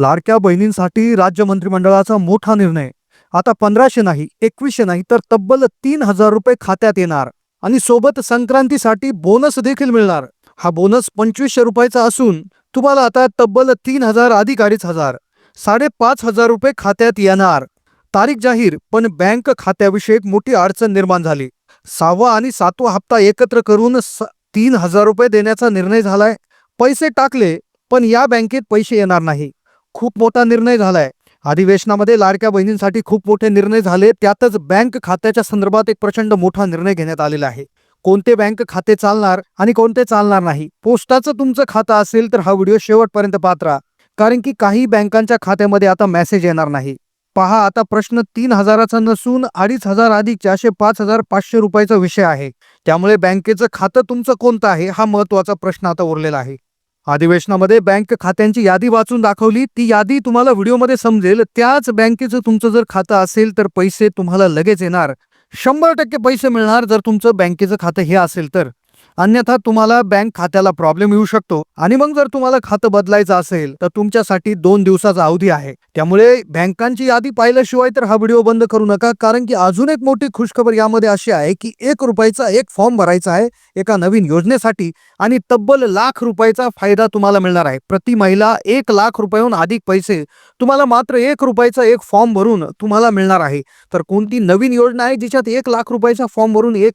लाडक्या बहिणींसाठी राज्य मंत्रिमंडळाचा मोठा निर्णय. आता पंधराशे नाही एकवीसशे नाही तर तब्बल तीन हजार रुपये खात्यात येणार. आणि सोबत संक्रांतीसाठी बोनस देखील मिळणार. हा बोनस पंचवीसशे रुपयाचा असून तुम्हाला आता तब्बल तीन हजार अधिक अडीच हजार. साडेपाच हजार रुपये खात्यात येणार. तारीख जाहीर पण बँक खात्याविषयक मोठी अडचण निर्माण झाली. सहावा आणि सातवा हप्ता एकत्र करून स- तीन हजार रुपये देण्याचा निर्णय झालाय. पैसे टाकले पण या बँकेत पैसे येणार नाही. खूप मोठा निर्णय झालाय. अधिवेशनामध्ये लाडक्या बहिणींसाठी खूप मोठे निर्णय झाले. त्यातच बँक खात्याच्या संदर्भात एक प्रचंड मोठा निर्णय घेण्यात आलेला आहे. कोणते बँक खाते चालणार आणि कोणते चालणार नाही? पोस्टाचं तुमचं खातं असेल तर हा व्हिडिओ शेवटपर्यंत पाहत राहा. कारण की काही बँकांच्या खात्यामध्ये आता मेसेज येणार नाही. पहा आता प्रश्न तीन हजाराचा नसून अडीच हजार अधिक चारशे पाच हजार पाचशे रुपयाचा विषय आहे. त्यामुळे बँकेचं खातं तुमचं कोणतं आहे? हा महत्त्वाचा प्रश्न आता उरलेला आहे. अधिवेशनामध्ये बँक खात्यांची यादी वाचून दाखवली. ती यादी तुम्हाला व्हिडिओमध्ये समजेल. त्याच बँकेचं तुमचं जर खातं असेल तर पैसे तुम्हाला लगेच येणार. शंभर टक्के पैसे मिळणार जर तुमचं बँकेचं खातं हे असेल तर. अन्यथा तुम्हाला बँक खात्याला प्रॉब्लेम येऊ शकतो. आणि मग जर तुम्हाला खातं बदलायचं असेल तर तुमच्यासाठी दोन दिवसाचा अवधी आहे. त्यामुळे बँकांची यादी पाहिल्याशिवाय तर हा व्हिडिओ बंद करू नका कारण की अजून एक मोठी खुशखबर यामध्ये अशी आहे की एक रुपयाचा एक फॉर्म भरायचा आहे एका नवीन योजनेसाठी आणि तब्बल लाख रुपयाचा फायदा तुम्हाला मिळणार आहे. प्रति महिला एक लाख रुपयाहून अधिक पैसे तुम्हाला मात्र एक रुपयाचा एक फॉर्म भरून तुम्हाला मिळणार आहे. तर कोणती नवीन योजना आहे जिच्यात एक लाख रुपयाचा फॉर्म भरून एक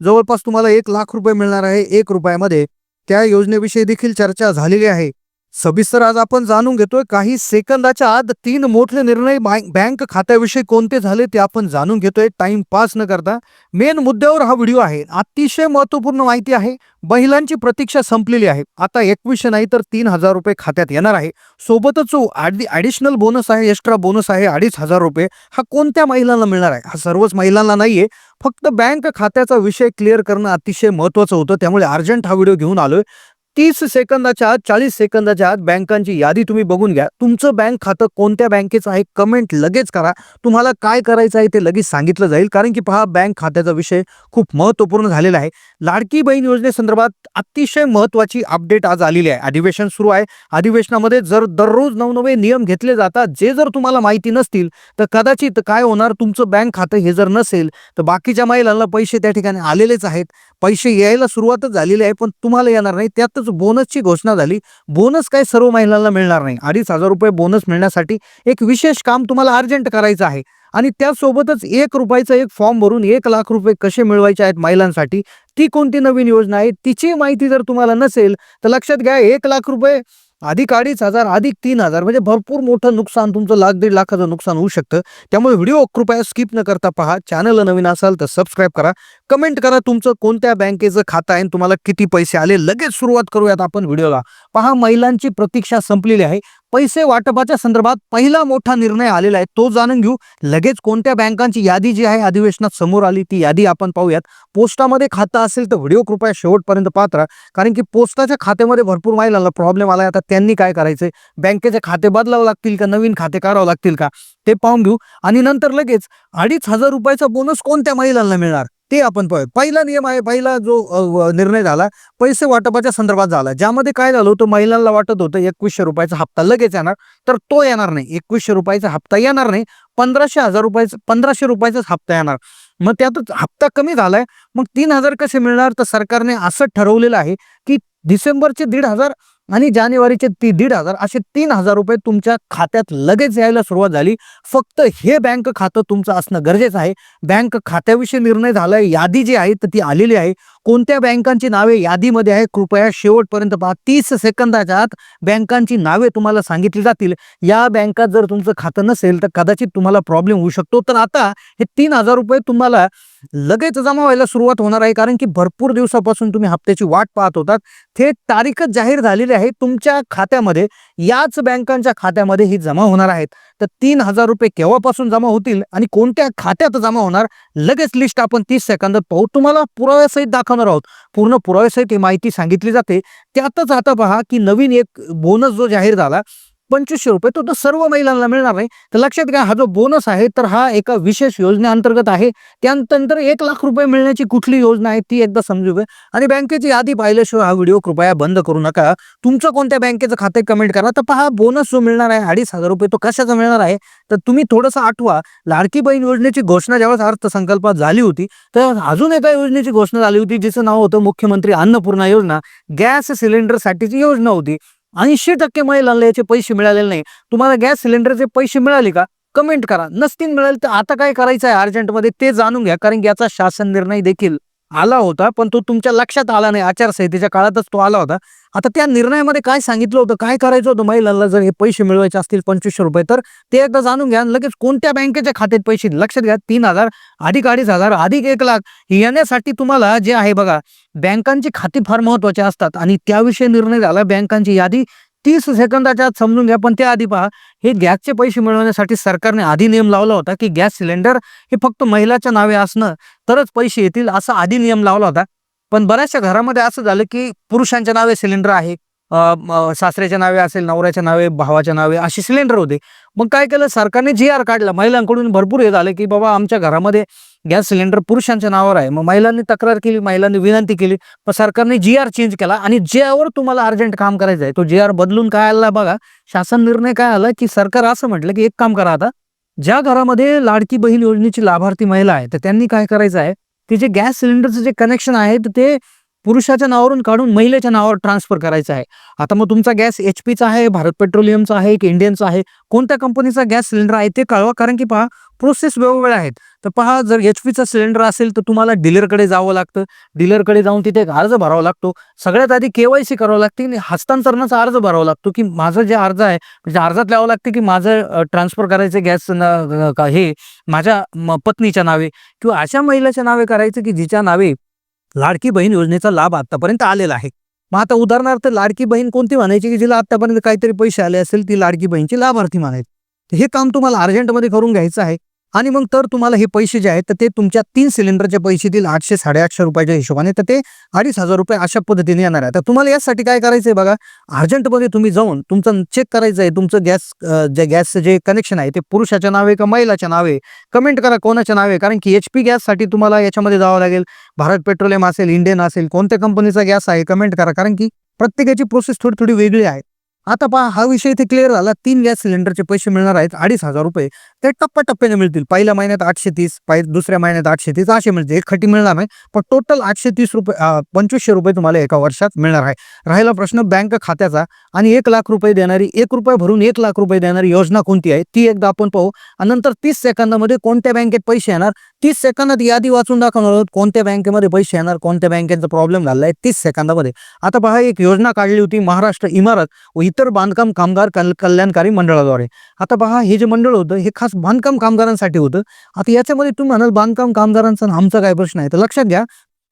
जवळपास तुम्हाला एक लाख रुपये मिळणार आहे एक रुपयामध्ये. त्या योजनेविषयी देखील चर्चा झालेली आहे. सविस्तर आज आपण जाणून घेतोय काही सेकंदाच्या आत तीन मोठे निर्णय बँक खात्याविषयी कोणते झाले ते आपण जाणून घेतोय टाइम पास न करता. मेन मुद्द्यावर हा व्हिडिओ आहे. अतिशय महत्त्वपूर्ण माहिती आहे. महिलांची प्रतीक्षा संपलेली आहे. आता एकवीसशे नाही तर तीन हजार रुपये खात्यात येणार आहे. सोबतच जो ॲडिशनल बोनस आहे एक्स्ट्रा बोनस आहे अडीच हजार रुपये हा कोणत्या महिलांना मिळणार आहे? हा सर्वच महिलांना नाहीये. फक्त बँक खात्याचा विषय क्लिअर करणं अतिशय महत्वाचं होतं. त्यामुळे अर्जंट हा व्हिडिओ घेऊन आलोय. तीस सेकंदाच्या आत चाळीस सेकंदाच्या आत बँकांची यादी तुम्ही बघून घ्या. तुमचं बँक खातं कोणत्या बँकेचं आहे कमेंट लगेच करा. तुम्हाला काय करायचं आहे ते लगेच सांगितलं जाईल. कारण की पहा बँक खात्याचा विषय खूप महत्त्वपूर्ण झालेला आहे. लाडकी बहीण योजनेसंदर्भात अतिशय महत्त्वाची अपडेट आज आलेली आहे. अधिवेशन सुरू आहे. अधिवेशनामध्ये जर दररोज नवनवे नियम घेतले जातात जे जर तुम्हाला माहिती नसतील तर कदाचित काय होणार? तुमचं बँक खातं हे जर नसेल तर बाकीच्या महिलांना पैसे त्या ठिकाणी आलेलेच आहेत. पैसे यायला सुरुवातच झालेली आहे पण तुम्हाला येणार नाही. त्यातच बोनसची घोषणा झाली. बोनस काय सर्व महिलांना मिळणार नाही. अडीच हजार रुपये बोनस मिळण्यासाठी एक विशेष काम तुम्हाला अर्जंट करायचं आहे. आणि त्यासोबतच एक रुपयाचा एक फॉर्म भरून एक लाख रुपये कसे मिळवायचे आहेत महिलांसाठी ती कोणती नवीन योजना आहे तिची माहिती जर तुम्हाला नसेल तर लक्षात घ्या एक लाख रुपये अधिक अडीच हजार अधिक तीन हजार म्हणजे भरपूर मोठं नुकसान तुमचं लाख दीड लाखाचं नुकसान होऊ शकतं. त्यामुळे व्हिडिओ कृपया स्किप न करता पहा. चॅनल नवीन असाल तर सबस्क्राईब करा. कमेंट करा तुमचं कोणत्या बँकेचं खातं आहे आणि तुम्हाला किती पैसे आले. लगेच सुरुवात करूयात आपण व्हिडिओला. पहा महिलांची प्रतीक्षा संपलेली आहे. पैसे वाटपाच्या संदर्भात पहिला मोठा निर्णय आलेला आहे. तो जाणून घेऊ. लगेच कोणत्या बँकांची यादी जी आहे अधिवेशनात समोर आली ती यादी आपण पाहूयात. पोस्टामध्ये खातं असेल तर व्हिडिओ कृपया शेवटपर्यंत पात्रा कारण की पोस्टाच्या खात्यामध्ये भरपूर महिलांना प्रॉब्लेम आला आता त्यांनी काय करायचंय? बँकेचे खाते बदलावं लागतील का? नवीन खाते काढावं लागतील का? ते पाहून घेऊ. आणि नंतर लगेच अडीच हजार रुपयाचा बोनस कोणत्या महिलांना मिळणार? ते आपण पाहूया. पहिला नियम आहे पहिला जो व, निर्णय झाला पैसे वाटपाच्या संदर्भात झाला. ज्यामध्ये काय झालं होतं महिलांना वाटत होतं एकवीसशे रुपयाचा हप्ता लगेच येणार तर तो येणार नाही. एकवीसशे रुपयाचा हप्ता येणार नाही पंधराशे हजार रुपयाचा पंधराशे रुपयाचाच हप्ता येणार. मग त्यातच हप्ता कमी झालाय मग तीन हजार कसे मिळणार? तर सरकारने असं ठरवलेलं आहे की डिसेंबरचे दीड हजार आणि जानेवारीचे ती दीड हजार असे तीन हजार रुपये तुमच्या खात्यात लगेच यायला सुरुवात झाली. फक्त हे बँक खातं तुमचं असणं गरजेचं आहे. बँक खात्याविषयी निर्णय झालाय यादी जी आहे तर ती आलेली आहे. कोणत्या बँकांची नावे यादीमध्ये आहे? कृपया शेवटपर्यंत पहा. तीस सेकंदाच्या आत बँकांची नावे तुम्हाला सांगितली जातील. या बँकात जर तुमचं खातं नसेल तर कदाचित तुम्हाला प्रॉब्लेम होऊ शकतो. तर आता हे तीन हजार रुपये तुम्हाला लगेच जमा व्हायला सुरुवात होणार आहे. कारण की भरपूर दिवसापासून तुम्ही हप्त्याची वाट पाहत होतात. थेट तारीखच जाहीर झालेली आहे. तुमच्या खात्यामध्ये याच बँकांच्या खात्यामध्ये ही जमा होणार आहेत. तर तीन हजार रुपये केव्हापासून जमा होतील आणि कोणत्या खात्यात जमा होणार? लगेच लिस्ट आपण तीस सेकंदात पाहू. तुम्हाला पुराव्यासहित दाखवणार आहोत. पूर्ण पुराव्यासहित ही माहिती सांगितली जाते. त्यातच आता पहा की नवीन एक बोनस जो जाहीर झाला पंचवीसशे रुपये तो तर सर्व महिलांना मिळणार नाही तर लक्षात घ्या हा जो बोनस आहे तर हा एका विशेष योजनेअंतर्गत आहे. त्यानंतर एक लाख रुपये मिळण्याची कुठली योजना आहे ती एकदा समजू घ्या आणि बँकेची यादी पाहिल्याशिवाय हा व्हिडिओ कृपया बंद करू नका. तुमचं कोणत्या बँकेचं खाते कमेंट करा. तर पहा बोनस जो मिळणार आहे अडीच हजार रुपये तो कशाचा मिळणार आहे? तर तुम्ही थोडंसं आठवा. लाडकी बहीण योजनेची घोषणा ज्यावेळेस अर्थसंकल्पात झाली होती तर अजून एका योजनेची घोषणा झाली होती जिचं नाव होतं मुख्यमंत्री अन्नपूर्णा योजना. गॅस सिलेंडरसाठीची योजना होती. ऐंशी टक्के महिलांना याचे पैसे मिळालेले नाही. तुम्हाला गॅस सिलेंडरचे पैसे मिळाले का? कमेंट करा. नसतील मिळाले तर आता काय करायचं आहे? अर्जंटमध्ये ते जाणून घ्या कारण याचा शासन निर्णय देखील आला होता पण तो तुमच्या लक्षात आला नाही. आचारसंहितेच्या काळातच तो आला होता. आता त्या निर्णयामध्ये काय सांगितलं होतं? काय करायचं होतं? महिलांना जर हे पैसे मिळवायचे असतील पंचवीसशे रुपये तर ते एकदा जाणून घ्या. लगेच कोणत्या बँकेच्या खात्यात पैसे लक्षात घ्या. तीन हजार अधिक अडीच हजार अधिक एक लाख. येण्यासाठी तुम्हाला जे आहे बघा बँकांची खाती फार महत्वाची असतात. आणि त्याविषयी निर्णय झाला बँकांची यादी तीस सेकंदाच्या आत समजून घ्या पण त्या आधी पहा हे गॅसचे पैसे मिळवण्यासाठी सरकारने आधी नियम लावला होता की गॅस सिलेंडर हे फक्त महिलाच्या नावे असणं तरच पैसे येतील असा आधी नियम लावला होता. पण बऱ्याचशा घरामध्ये असं झालं की पुरुषांच्या नावे सिलेंडर आहे. सासऱ्याच्या नावे असेल नवऱ्याच्या नावे भावाच्या नावे असे सिलेंडर होते. मग काय केलं? सरकारने जी आर काढला. महिलांकडून भरपूर हे झालं की बाबा आमच्या घरामध्ये गॅस सिलेंडर पुरुषांच्या नावावर आहे. मग महिलांनी तक्रार केली महिलांनी विनंती केली. मग सरकारने जी आर चेंज केला आणि ज्यावर तुम्हाला अर्जंट काम करायचं आहे तो जी आर बदलून काय आला बघा. शासन निर्णय काय आला की सरकार असं म्हटलं की एक काम करा आता. ज्या घरामध्ये लाडकी बहीण योजनेची लाभार्थी महिला आहे तर त्यांनी काय करायचं आहे? की जे गॅस सिलेंडरचं जे कनेक्शन आहे तर ते पुरुषाच्या नावावरून काढून महिलेच्या नावावर ट्रान्सफर करायचं आहे. आता मग तुमचा गॅस एच पीचा आहे भारत पेट्रोलियमचा आहे की इंडियनचा आहे. कोणत्या कंपनीचा गॅस सिलेंडर आहे ते कळवा. कारण की पहा प्रोसेस वेगवेगळ्या आहेत. तर पहा जर एच पीचा सिलेंडर असेल तर तुम्हाला डीलरकडे जावं लागतं. डीलरकडे जाऊन तिथे एक अर्ज भरावा लागतो. सगळ्यात आधी केवायसी करावं लागते आणि हस्तांतरणाचा अर्ज भरावा लागतो की माझं जे अर्ज आहे म्हणजे अर्जात लिहावं लागते की माझं ट्रान्सफर करायचं गॅस का हे माझ्या म- पत्नीच्या नावे किंवा अशा महिलेच्या नावे करायचं की जिच्या नावे लाडकी बहीण योजनेचा लाभ आतापर्यंत आलेला आहे. मग आता उदाहरणार्थ लाडकी बहीण कोणती म्हणायची की जिला आतापर्यंत काहीतरी पैसे आले असेल ती लाडकी बहीणची लाभार्थी म्हणायची. हे काम तुम्हाला अर्जंटमध्ये करून घ्यायचं आहे. आणि मग तर तुम्हाला हे पैसे जे आहेत तर ते तुमच्या तीन सिलेंडरचे पैसे देईल आठशे साडेआठशे रुपयाच्या हिशोबाने. तर ते अडीच हजार रुपये अशा पद्धतीने येणार आहे. तर तुम्हाला यासाठी काय करायचं आहे बघा अर्जंटमध्ये तुम्ही जाऊन तुमचं चेक करायचं आहे तुमचं गॅस जे गॅसचं जे कनेक्शन आहे ते पुरुषाच्या नावे का महिलाच्या नावे? कमेंट करा कोणाच्या नावे? कारण की एच पी गॅससाठी तुम्हाला याच्यामध्ये जावं लागेल. भारत पेट्रोलियम असेल इंडियन असेल कोणत्या कंपनीचा गॅस आहे कमेंट करा. कारण की प्रत्येकाची प्रोसेस थोडी थोडी वेगळी आहे. आता पहा हा विषय इथे क्लिअर झाला. तीन गॅस सिलेंडरचे पैसे मिळणार आहेत अडीच हजार रुपये. ते टप्प्याटप्प्याने मिळतील. पहिल्या महिन्यात आठशे तीस पाय दुसऱ्या महिन्यात आठशे तीस असे मिळतील. एक खटी मिळणार नाही पण टोटल आठशे तीस रुपये पंचवीसशे रुपये तुम्हाला एका वर्षात मिळणार आहे. राहिला प्रश्न बँक खात्याचा आणि एक लाख रुपये देणारी एक रुपये भरून एक लाख रुपये देणारी योजना कोणती आहे? ती एकदा आपण पाहू आणि नंतर तीस सेकंदामध्ये कोणत्या बँकेत पैसे येणार? तीस सेकंदात यादी वाचून दाखवणार आहोत. कोणत्या बँकेमध्ये पैसे येणार? कोणत्या बँकेचा प्रॉब्लेम झाला आहे? तीस सेकंदामध्ये. आता पहा एक योजना काढली होती महाराष्ट्र इमारत व इतर बांधकाम कामगार कल कल्याणकारी मंडळाद्वारे. आता पहा हे जे मंडळ होतं हे खास बांधकाम कामगारांसाठी होतं. आता याच्यामध्ये तुम्ही म्हणाल बांधकाम कामगारांचा आमचा काय प्रश्न आहे तर लक्षात घ्या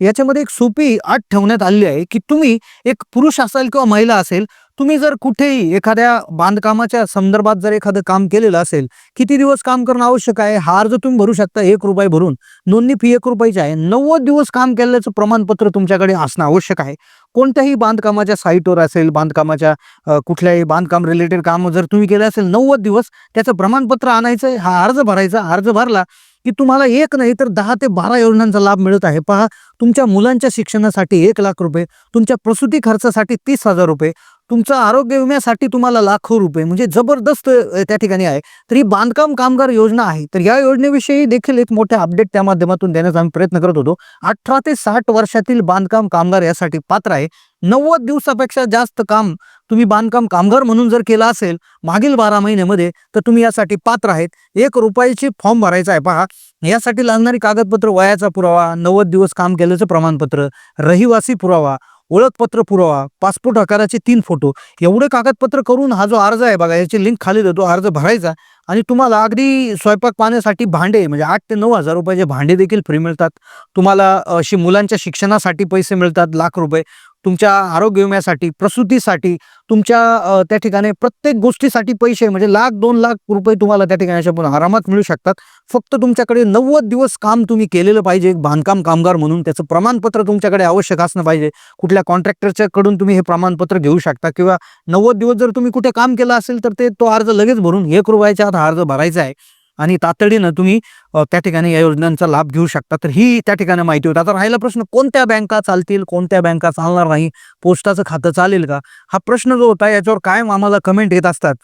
याच्यामध्ये एक सोपी अट ठेवण्यात आलेली आहे की तुम्ही एक पुरुष असाल किंवा महिला असेल तुम्ही जर कुठेही एखाद्या बांधकामाच्या संदर्भात जर एखादं काम केलेलं असेल किती दिवस काम करणं आवश्यक आहे? हा अर्ज तुम्ही भरू शकता एक रुपये भरून. नोंदणी फी एक रुपयाची आहे. नव्वद दिवस काम केल्याचं प्रमाणपत्र तुमच्याकडे असणं आवश्यक आहे. कोणत्याही बांधकामाच्या साईटवर असेल बांधकामाच्या कुठल्याही बांधकाम रिलेटेड काम जर तुम्ही केलं असेल नव्वद दिवस त्याचं प्रमाणपत्र आणायचं हा अर्ज भरायचा अर्ज भरला की तुम्हाला एक नाही तर दहा ते बारा योजनांचा लाभ मिळत आहे. पहा तुमच्या मुलांच्या शिक्षणासाठी एक लाख रुपये तुमच्या प्रसूती खर्चासाठी तीस हजार रुपये तुमचं आरोग्य विम्यासाठी तुम्हाला लाखो रुपये म्हणजे जबरदस्त त्या ठिकाणी आहे. तर ही बांधकाम कामगार योजना आहे. तर या योजनेविषयी देखील एक मोठे अपडेट त्या माध्यमातून देण्याचा आम्ही प्रयत्न करत होतो. अठरा ते साठ वर्षातील बांधकाम कामगार यासाठी पात्र आहे. नव्वद दिवसापेक्षा जास्त काम तुम्ही बांधकाम कामगार म्हणून जर केलं असेल मागील बारा महिन्यामध्ये तर तुम्ही यासाठी पात्र आहेत. एक रुपयाची फॉर्म भरायचा आहे. पहा यासाठी लागणारी कागदपत्र वयाचा पुरावा नव्वद दिवस काम केल्याचं प्रमाणपत्र रहिवासी पुरावा ओळखपत्र पुरावा पासपोर्ट आकाराचे तीन फोटो एवढे कागदपत्र करून हा जो अर्ज आहे बघा याची लिंक खाली देतो अर्ज भरायचा. आणि तुम्हाला अगदी स्वयंपाक पाण्यासाठी भांडे म्हणजे आठ ते नऊ हजार रुपयाचे भांडे देखील फ्री मिळतात. तुम्हाला अशी मुलांच्या शिक्षणासाठी पैसे मिळतात लाख रुपये. तुमच्या आरोग्य विम्यासाठी प्रसूतीसाठी तुमच्या त्या ठिकाणी प्रत्येक गोष्टीसाठी पैसे म्हणजे लाख दोन लाख रुपये तुम्हाला त्या ठिकाणी आरामात मिळू शकतात. फक्त तुमच्याकडे नव्वद दिवस काम तुम्ही केलेलं पाहिजे एक बांधकाम कामगार म्हणून. त्याचं प्रमाणपत्र तुमच्याकडे आवश्यक असणं पाहिजे. कुठल्या कॉन्ट्रॅक्टरच्या कडून तुम्ही हे प्रमाणपत्र घेऊ शकता किंवा नव्वद दिवस जर तुम्ही कुठे काम केलं असेल तर ते तो अर्ज लगेच भरून एक रुपयाच्या आत अर्ज भरायचा आहे. आणि तातडीनं तुम्ही त्या ठिकाणी या योजनांचा लाभ घेऊ शकता. तर ही त्या ठिकाणी माहिती होती. आता राहिला प्रश्न कोणत्या बँका चालतील कोणत्या बँका चालणार नाही पोस्टाचं खातं चालेल का? हा प्रश्न जो होता याच्यावर कायम आम्हाला कमेंट येत असतात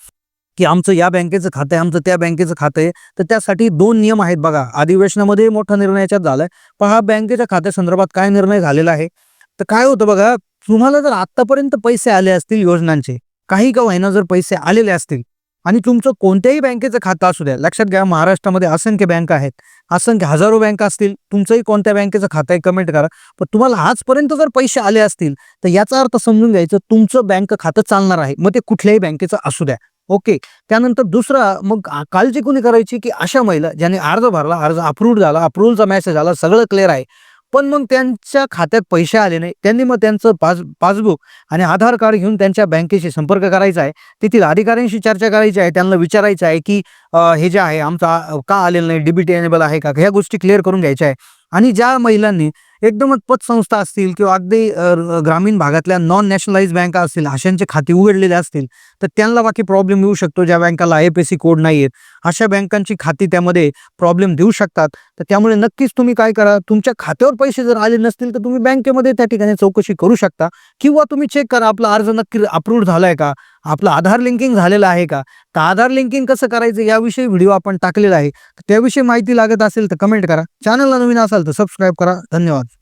की आमचं या बँकेचं खातं आहे आमचं त्या बँकेचं खातं आहे. तर त्यासाठी दोन नियम आहेत बघा. अधिवेशनामध्ये मोठा निर्णय याच्यात झालाय. पण हा बँकेच्या खात्यासंदर्भात काय निर्णय झालेला आहे? तर काय होतं बघा तुम्हाला जर आतापर्यंत पैसे आले असतील योजनांचे काही का होईना जर पैसे आलेले असतील आणि तुमचं कोणत्याही बँकेचं खातं असू द्या लक्षात घ्या महाराष्ट्रामध्ये असंख्य बँका आहेत असंख्य हजारो बँका असतील तुमचंही कोणत्या बँकेचं खातं आहे कमेंट करा. पण तुम्हाला आजपर्यंत जर पैसे आले असतील तर याचा अर्थ समजून घ्यायचं तुमचं बँक खातं चालणार आहे मग ते कुठल्याही बँकेचं असू द्या. ओके? त्यानंतर दुसरा मग काळजी कोणी करायची की अशा महिला ज्यांनी अर्ज भरला अर्ज अप्रूव्ह झाला अप्रूव्हलचा मेसेज आला सगळं क्लिअर आहे. पण मग त्यांच्या खात्यात पैसे आले नाही. त्यांनी मग त्यांचं पास पासबुक आणि आधार कार्ड घेऊन त्यांच्या बँकेशी संपर्क करायचा आहे. तेथील अधिकाऱ्यांशी चर्चा करायची आहे. त्यांना विचारायचं आहे की हे जे आहे आमचा का आलेलं नाही? डीबीटी एनेबल आहे का? ह्या गोष्टी क्लिअर करून घ्यायच्या आहे. आणि ज्या महिलांनी एकदमच पतसंस्था असतील किंवा अगदी ग्रामीण भागातल्या नॉन नॅशनलाइज बँका असतील अशांचे खाते उघडलेले असतील तर त्यांना बाकी प्रॉब्लेम येऊ शकतो. ज्या बँकाला I F S C code नाही आहेत अशा बँकांची खाती त्यामध्ये प्रॉब्लेम देऊ शकतात. तर त्यामुळे नक्कीच तुम्ही काय करा तुमच्या खात्यावर पैसे जर आले नसतील तर तुम्ही बँकेमध्ये त्या ठिकाणी चौकशी करू शकता. किंवा तुम्ही चेक करा आपला अर्ज नक्की अप्रूव्ह झालाय का? आपलं आधार लिंकिंग झालेलं आहे का? तर आधार लिंकिंग कसं करायचं याविषयी व्हिडिओ आपण टाकलेला आहे. तर त्याविषयी माहिती लागत असेल तर कमेंट करा. चॅनलला नवीन असाल तर सबस्क्राईब करा. धन्यवाद.